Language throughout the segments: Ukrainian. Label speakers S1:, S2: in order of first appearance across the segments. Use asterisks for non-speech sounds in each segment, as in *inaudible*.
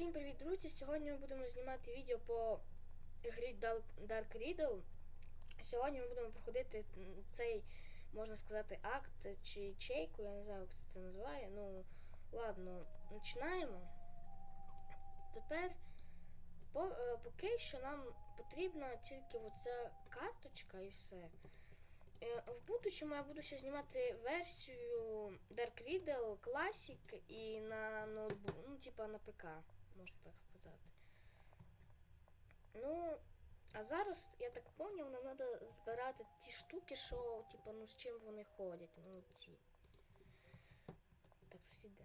S1: Всім привіт, друзі! Сьогодні ми будемо знімати відео по грі Dark Riddle. Сьогодні ми будемо проходити цей, можна сказати, акт чи ячейку, я не знаю, як це називає. Ну, ладно, починаємо. Тепер по, е, поки що нам потрібна тільки оця карточка і все. Е, В будущому я буду ще знімати версію Dark Riddle Classic і на ноутбук, ну, типа на ПК, можна так сказати. Ну, а зараз, я так поняв, нам треба збирати ті штуки, що, типа, ну з чим вони ходять, ну ці. Так, сусіде.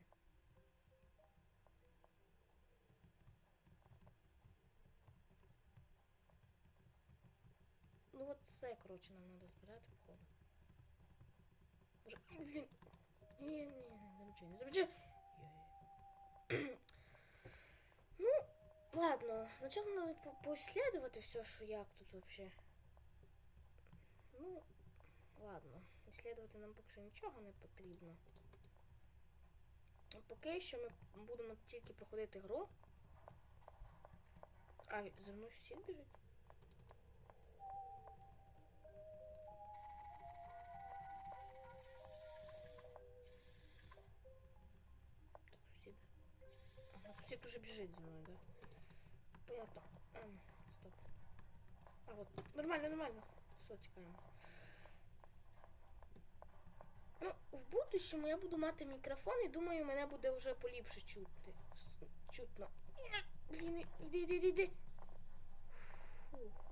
S1: Ну от це, коротше, нам треба збирати, походу. Може, блін. Ні, ні, не замічай, не замічай. Ладно, сначала надо по поисследовать все, що як тут вообще. Ну, ладно, исследувати нам поки що нічого не потрібно. Поки що ми будемо тільки проходити гру. А, за мною сусід біжить? Так, сусід. Ага, сусід уже біжить за мною, да? Понятно. Ем, стоп. А, вот. Нормально, нормально. Все. Ну, в будущому я буду мати мікрофон і думаю, мене буде вже поліпше чути. Чутно. Блін, іди, іди, іди, іди. Фух.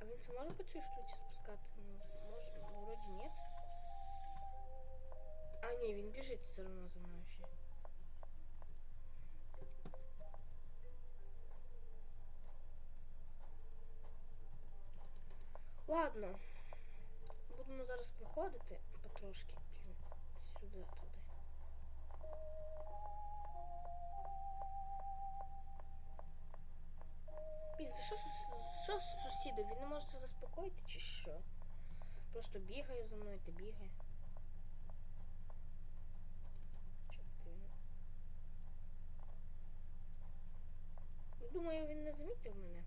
S1: А він це може по цій штуці спускати? Ну, може, вроді ні. А, ні, він біжить все одно за мною ще. Ладно. Будемо зараз проходити потрошки. Блін, сюди, туди. Блін, це що, що з сусідом? Він не може заспокоїти чи що? Просто бігає за мною та бігає. Думаю, він не замітив мене.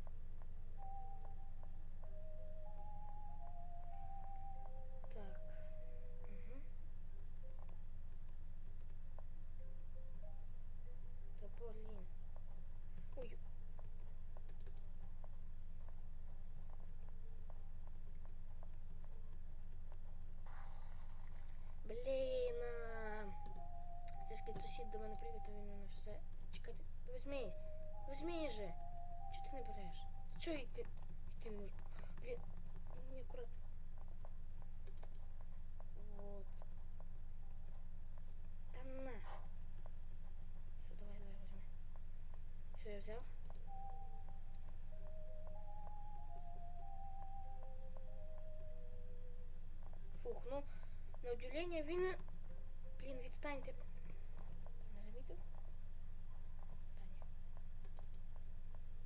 S1: береш? Чого йти? Йти не можу. Блін, ні, акуратно. Вот. Да на. Все, давай, давай, возьми. Все, я взял. Фух, ну, на удивление він... Блін, відстаньте. Не замітив?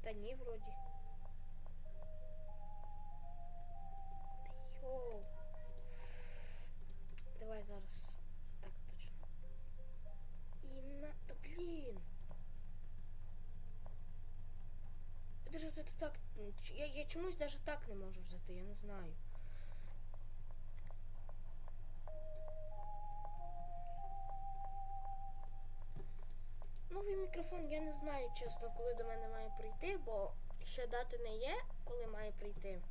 S1: Та ні. Та ні, вроді. Я так... Я, я чомусь даже так не можу взяти, я не знаю. Новий мікрофон я не знаю, чесно, коли до мене має прийти, бо ще дати не є, коли має прийти.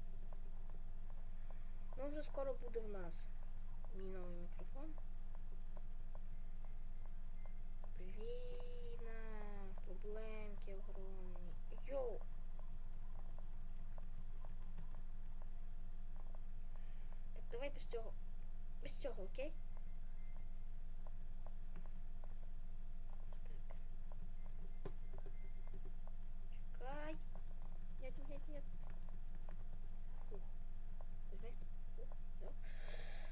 S1: Ну, вже скоро буде в нас. Мій новий мікрофон. Блін, проблемки огромні. Йоу. Давай без цього. Без цього, окей? Так. Чекай. Нет, нет, нет. Фух. Фух, взяв.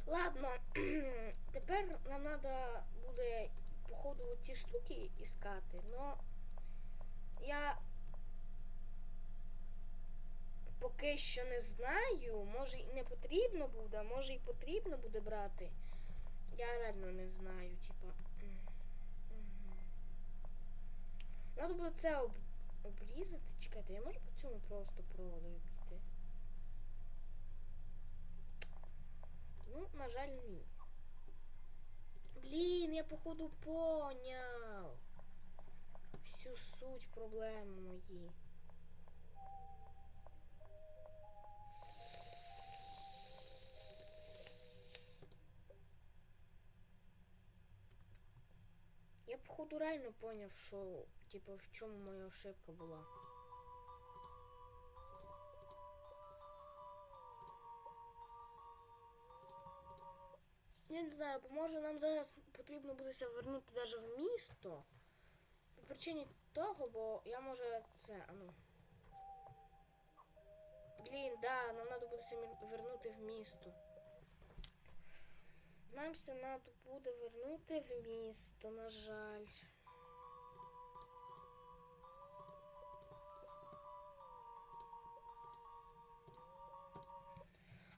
S1: Ладно, *clears throat* тепер нам треба буде, походу, ці штуки іскати, но я поки що не знаю, може і не потрібно буде, може і потрібно буде брати. Я реально не знаю, типа. Надо буде це об... обрізати. Чекайте, я можу по цьому просто проводу піти? Ну, на жаль, ні. Блін, я походу поняв. Всю суть проблеми мої. Я походу реально поняв, що типу в чому моя ошибка була. Я не знаю, може нам зараз потрібно буде вернути навіть в місто. По причині того, бо я може це, а ну. Блін, да, нам треба буде вернути в місто. Нам все треба буде вернути в місто, на жаль.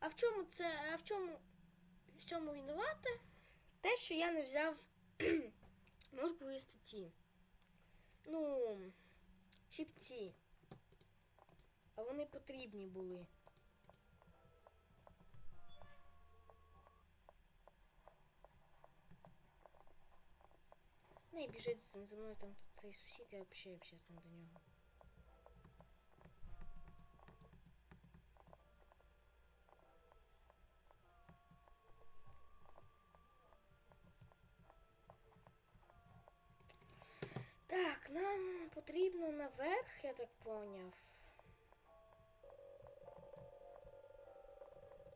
S1: А в чому це? А в чому в цьому винувате? Те, що я не взяв *clears throat* можливі статті. Ну, щипці. А вони потрібні були. Не біжить за мною там цей сусід, я взагалі чесно до нього. Так, нам потрібно наверх, я так поняв.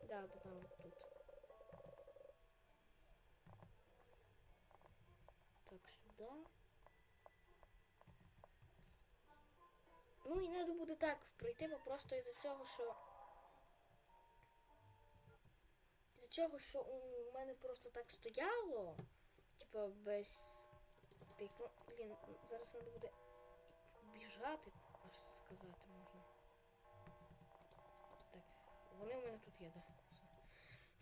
S1: Да, да, там от тут. Так, сюди. Ну і треба буде так пройти, бо просто із-за цього, що. Із-за цього, що у мене просто так стояло. Типа без тих. Ну, блін, зараз треба буде біжати, аж сказати можна. Так, вони у мене тут є, да. Все.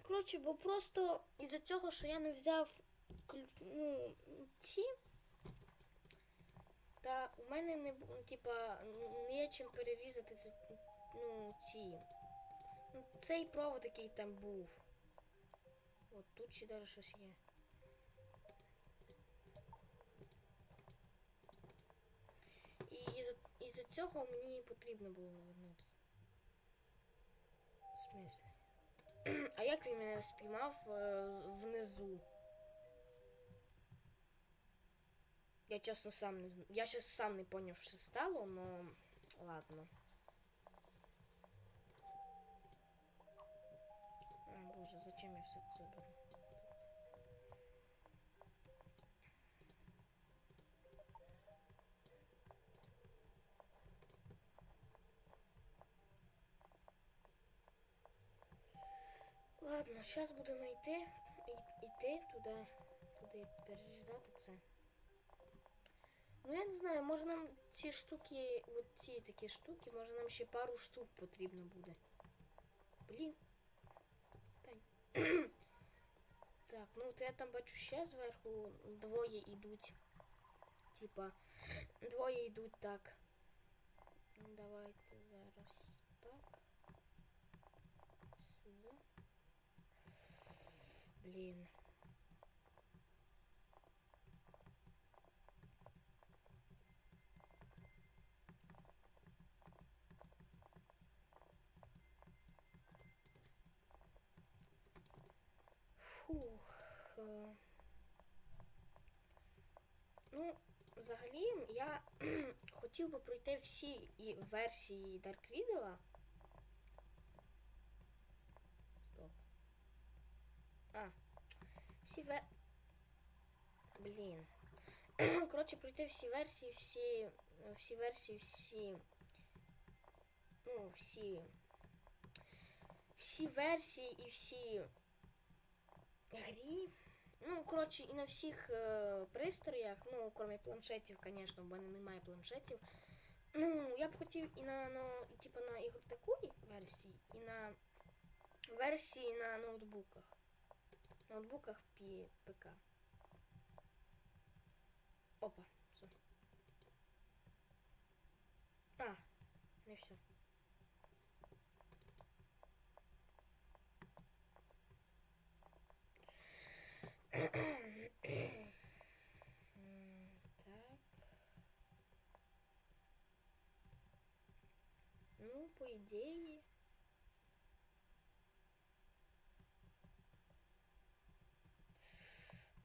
S1: Коротше, бо просто із-за цього, що я не взяв ключ, ну, ці. Та у мене не типа не чим перерізати ну, ці. Ну, цей провод, який там був. От тут ще даже щось є. І із-за із-за цього мені потрібно було повернутися. В смислі? *clears throat* А як він мене спіймав е, внизу? Я чесно сам не знаю. Я ще сам не поняв, що стало, но ладно. О, боже, зачем я все це беру? Ладно, зараз будемо йти, йти туди, туди перерізати це. Ну я не знаю, може нам ці штуки, от ці такі штуки, може нам ще пару штук потрібно буде. Блін. Стань. *clears throat* так, ну от я там бачу ще зверху двоє йдуть. Типа, двоє йдуть так. Ну, Давайте зараз так. Сюди. Блін. Фух. е. Ну, взагалі, я *clears throat* хотів би пройти всі і версії Dark Riddle. Стоп. А. Всі ве... Блін. *clears throat* Коротше, пройти всі версії, всі. Всі версії, всі. Ну, всі. Всі версії і всі грі. Ну, коротше, і на всіх е, пристроях, ну, крім планшетів, звісно, в мене немає планшетів. Ну, я б хотів і на, ну, і, типу, на ігр такої версії, і на версії на ноутбуках. Ноутбуках пі ПК. Опа, все. А, не все. Так. Ну, по идее.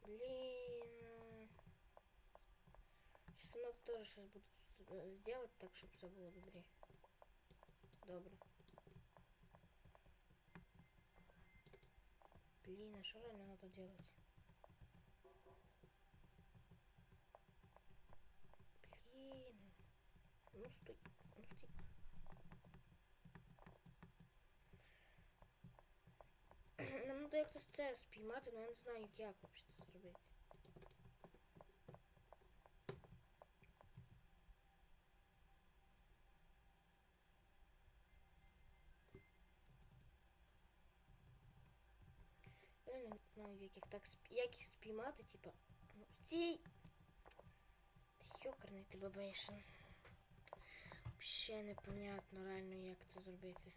S1: Блин. Сейчас надо тоже сейчас буду сделать так, чтобы все было добре. Добре. Блин, а что реально надо делать? Блин. Ну стой. Ну стой. *clears throat* Нам треба якось це спіймати, але я не знаю, як взагалі це зробити. Я не знаю, як їх так сп- як їх спіймати, типа. Ну, стій! Йокарний ти бабейшин. Вообще непонятно реально, як це зробити.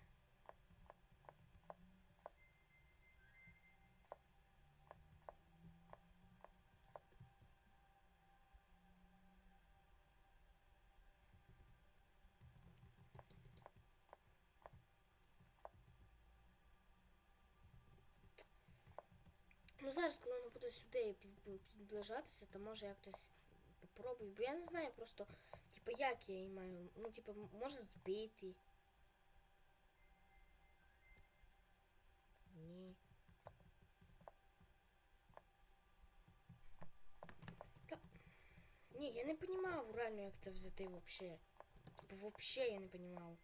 S1: Ну зараз, коли воно буде сюди підближатися, то може я хтось попробую. Бо я не знаю просто, типу, як я її маю. Ну, типу, м- може збити. Ні. Та... Ні, я не розумів реально, як це взяти вообще. Типу, вообще я не розумів.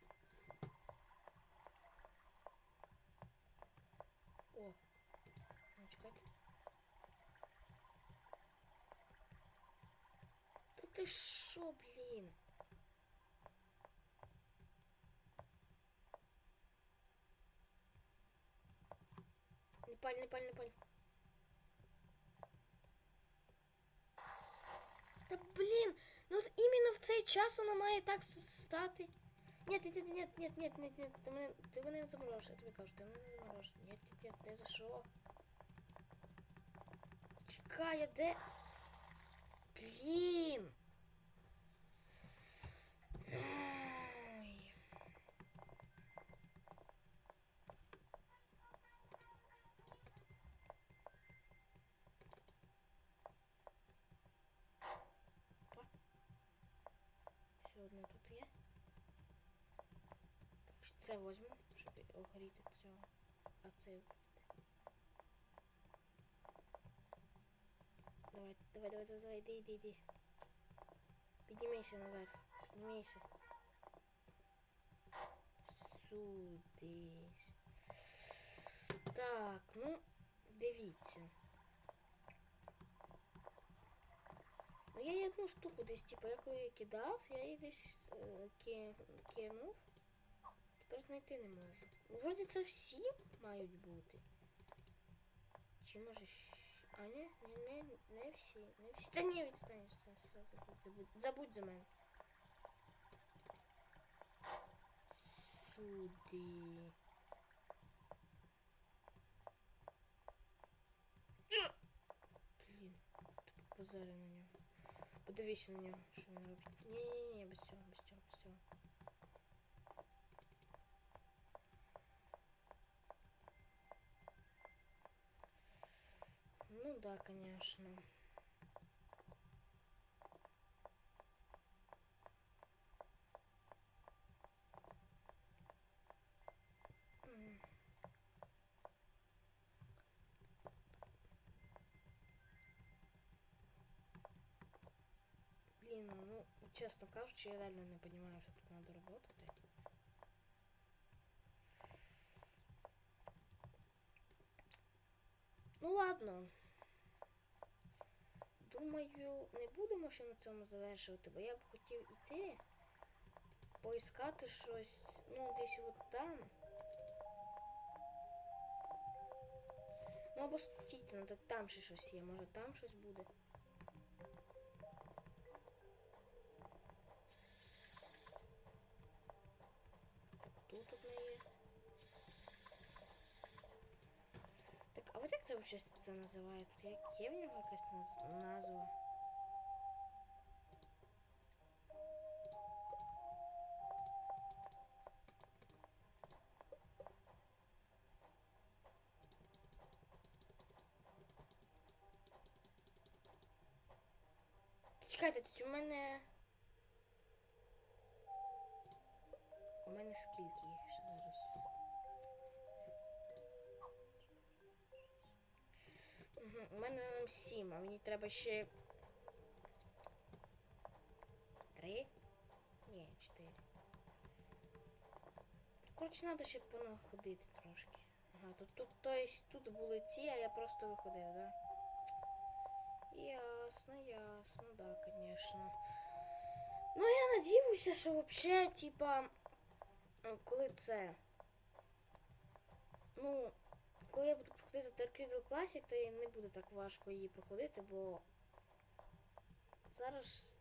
S1: О, ну чекайте. Та ти що, блін? Не паль, не паль, не паль. Та блін, ну от іменно в цей час вона має так с- стати. Ні, ні, ні, ні, ні, ні, ні, ні, ти мене, ти мене не заморожиш, я тобі кажу, ти мене не заморожиш. Ні, ні, ні, не за що. Чекай, а де? Блін. Ой. Опа. Ще одне тут є. Так, що це возьму, щоб огріти цього. А це огріти. Давай, давай, давай, давай, давай, іди, іди, іди. Піднімайся наверх. Піднімайся. Сюдись. Так, ну, дивіться. Ну, я одну штуку десь, типу, я коли кидав, я її десь е, кинув. Тепер знайти не можу. Ну, вроді це всі мають бути. Чи може щ- А ні, не, не, не всі. Не всі. Та ні, відстань, відстань, відстань, відстань, забудь, забудь за мене. Сюди. Блін, тупо позарю на нього. Подивися на нього, що він робить. Ні-ні-ні, без цього, без цього, без цього. Ну да, конечно. Честно кажучи, я реально не понимаю, что тут надо работать. Ну ладно. Думаю, не будемо ще на цьому завершувати, бо я б хотів іти, поіскати щось, ну, десь от там. Ну або стійте, ну, там ще щось є, може там щось буде. Взагалі це називає? Тут як є в наз- назва? Чекайте, тут у мене. У мене скільки їх у мене нам сім, а мені треба ще. Три? Ні, чотири. Коротше, треба ще понаходити трошки. Ага, тут, тут, то есть, тут були ці, а я просто виходив, да? Ясно, ясно, да, конечно. Ну, я надіюся, що вообще, типа, коли це. Ну, коли я буду проходити Dark Riddle Classic, то не буде так важко її проходити, бо зараз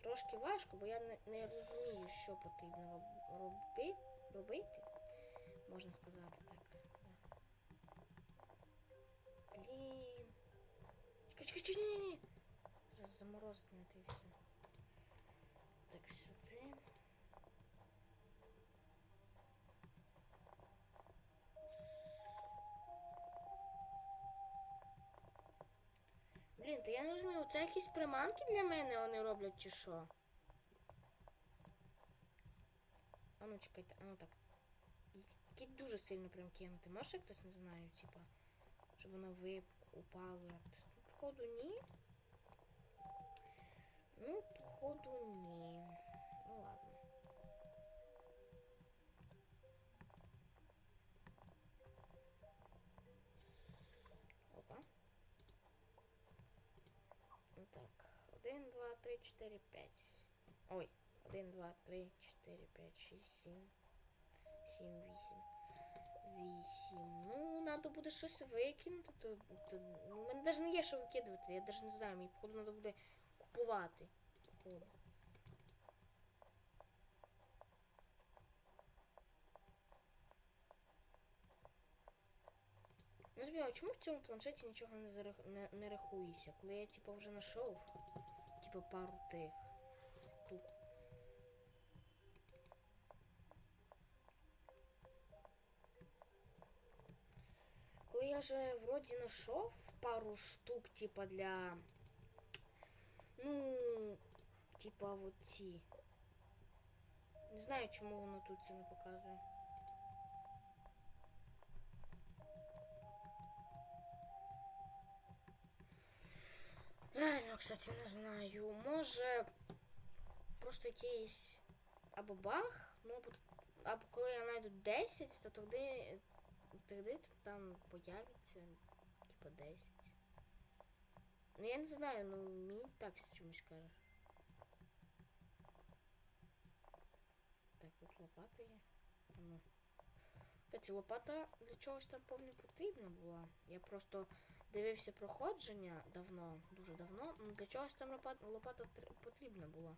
S1: трошки важко, бо я не, не розумію, що потрібно роби, робити, можна сказати так. Блін. Чекай, чекай, чекай, ні, ні, ні. Зараз заморозити і все. Так, сюди. Блін, то я не розумію, це якісь приманки для мене вони роблять чи що? А ну чекайте, а ну так. Які дуже сильно прям кинути. Може хтось не знаю, типа, щоб воно вип. Ну, походу, ні. Ну, походу, ні. 3, 4, 5. Ой, 1, 2, 3, 4, 5, 6, 7, 7, 8. 8. Ну, треба буде щось викинути. То, то, У мене навіть не є що викидувати. Я навіть не знаю, мені, походу, треба буде купувати. Походу. Ну, збігаю, чому в цьому планшеті нічого не, зарах... не, не рахується, коли я типу вже знайшов? типу пару тих штук. Коли я вже вроді знайшов пару штук, типа для. Ну, типа вот ці. Не знаю, чому воно тут це не показує. Реально, кстати, не знаю. Може просто якийсь або баг, ну або, коли я знайду 10, то тоді, тоді там появиться типа 10. Ну я не знаю, ну мені так чомусь каже. Так, тут лопата є. Ну. Кстати, лопата для чогось там повні потрібна була. Я просто дивився проходження давно, дуже давно. Для чогось там лопата, потрібна була.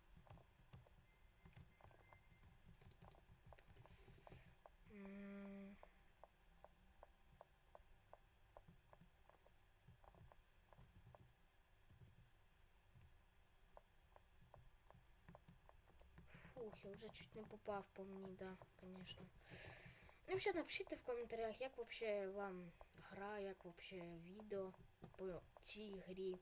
S1: Фух, я вже чуть не попав по мені, да, конечно. Ну, взагалі, напишіть в коментарях, як вообще вам гра, як вообще відео по цій грі.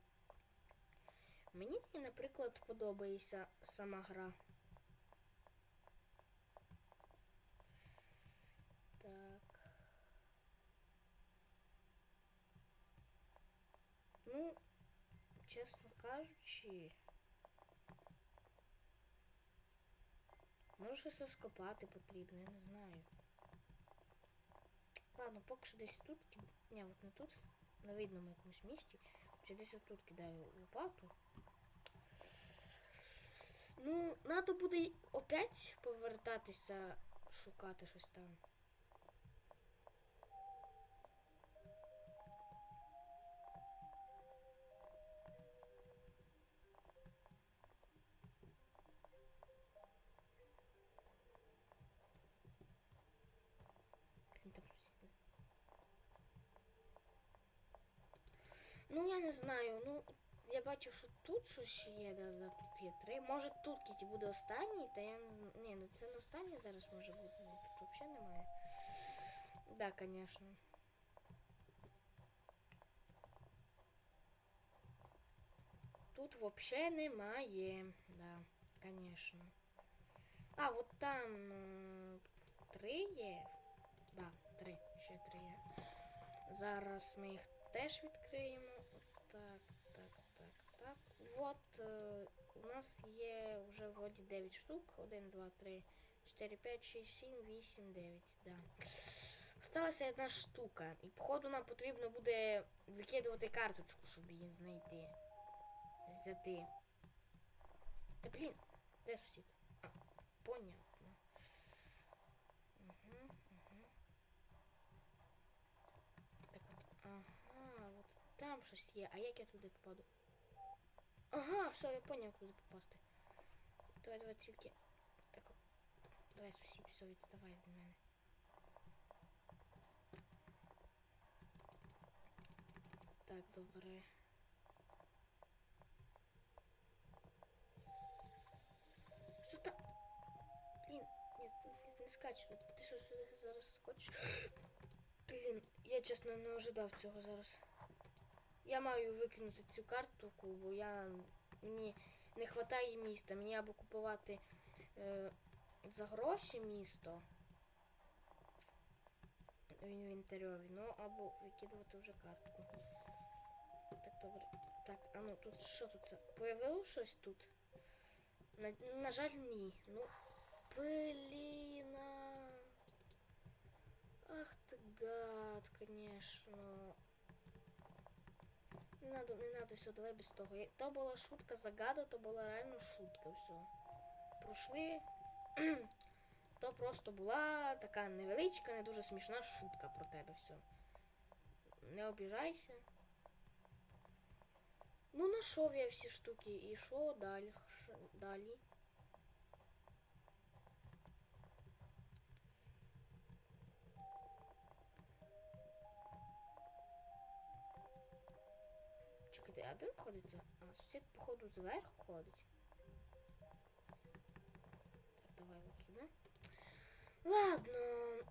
S1: Мені, наприклад, подобається сама гра. Так. Ну, чесно кажучи. Може щось розкопати потрібно, я не знаю. Ладно, поки що десь тут кидаю. Ні, от не тут, на видному якомусь місці. Чи десь тут кидаю лопату. Ну, треба буде опять повертатися, шукати щось там. Не знаю. Ну, я бачу, що тут щось є, да, да, тут є три. Може тут тільки буде останній, та я не знаю. Ні, ну це не останній зараз може бути. Ні, тут взагалі немає. Да, звісно. Тут взагалі немає. Да, звісно. А, от там е, три є. Да, три. Ще три є. Зараз ми їх теж відкриємо. Так, так, так, так. От е, у нас є вже вроді 9 штук. 1, 2, 3, 4, 5, 6, 7, 8, 9. Да. Осталася одна штука. І походу нам потрібно буде викидувати карточку, щоб її знайти. Взяти. Та блін, де сусід? А, понятно. Угу, угу. Так от, ага, от там щось є. А як я туди попаду? Ага, все, я поняв, куди попасти. Давай, давай тільки. Так. Давай, сусід, все, відставай від мене. Так, добре. Що та... Блін, ні, ні, не скач. ну, Ти що сюди зараз скочиш? Блін, я чесно не ожидав цього зараз. Я маю викинути цю картку, бо я мені не вистачає міста. Мені або купувати е, за гроші місто в інвентарьові, ну або викидувати вже картку. Так, добре. Так, а ну тут що тут? це? Появилось щось тут? На, на жаль, ні. Ну, блін. Ах ти гад, конечно. Не надо, не надо, все, давай без того. То була шутка загада, то була реально шутка, все. Пройшли. *clears throat* То просто була така невеличка, не дуже смішна шутка про тебе, все. Не обіжайся. Ну, нашов я всі штуки. І що далі? Шо, Далі. Де він ходиться? А, сусід, походу, зверху ходить. Так, давай от сюди. Ладно,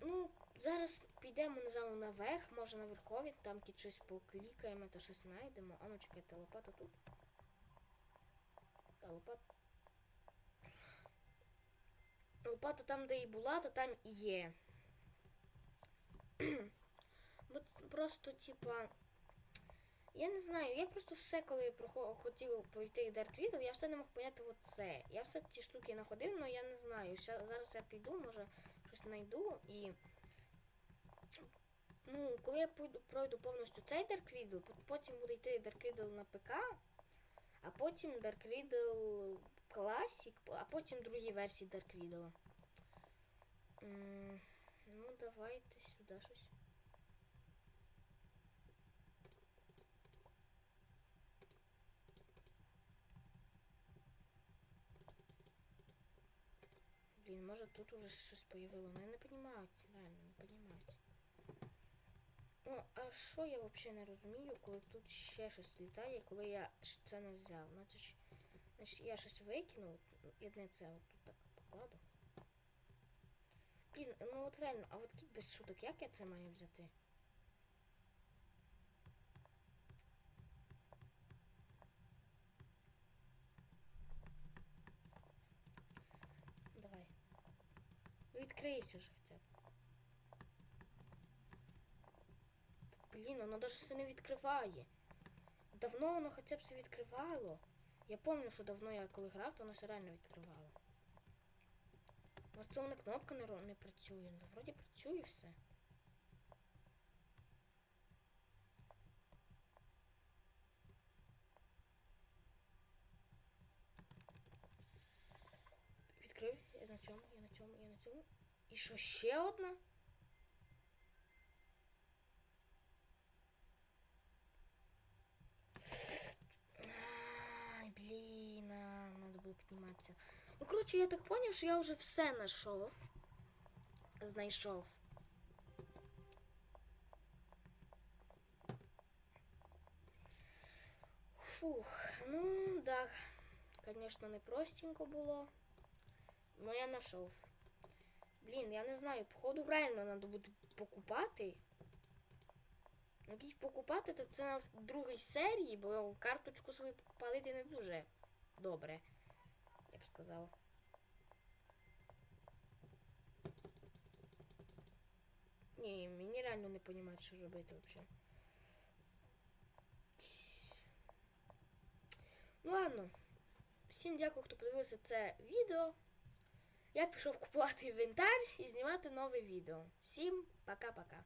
S1: ну, зараз підемо назову наверх, може на верхові, там щось поклікаємо та щось знайдемо. А ну чекайте, лопата тут. Та лопата. Лопата там, де і була, то там і є. *clears throat* Просто, типа. Я не знаю, я просто все, коли прохо- хотів пройти Dark Riddle, я все не мог поняти оце. Я все ці штуки знаходив, але я не знаю. Ща, зараз я піду, може щось знайду і. Ну, коли я пойду, пройду повністю цей Dark Riddle, потім буде йти Dark Riddle на ПК, а потім Dark Riddle Classic, а потім другі версії Dark Riddle. М, Ну, давайте сюди щось. Блін, може тут уже щось появило. Ну я не розумію, реально не розумію. Ну, а що я взагалі не розумію, коли тут ще щось літає, коли я це не взяв. Значить, ж- значить я щось викинув, і це от тут так покладу. Блін, ну от реально, а от кіт без шуток, як я це маю взяти? Давай. Ну відкрийся вже хоча б. Блін, воно навіть все не відкриває. Давно воно хоча б все відкривало. Я пам'ятаю, що давно я коли грав, то воно все реально відкривало. Може це у кнопка не, не працює. Ну, вроді працює все. цьому, я на цьому. І що ще одна? Ай, блін, а, надо було підніматися. Ну, коротше, я так поняв, що я вже все знайшов. Знайшов. Фух, ну да, звісно, не простенько було. Но я знайшов. Блін, я не знаю, походу реально треба буде покупати. Якісь покупати, то це на другій серії, бо карточку свою палити не дуже добре, я б сказала. Ні, мені реально не розуміють, що робити взагалі. Ну ладно. Всім дякую, хто подивився це відео. Я пішов купувати інвентар і знімати нове відео. Всім пока-пока.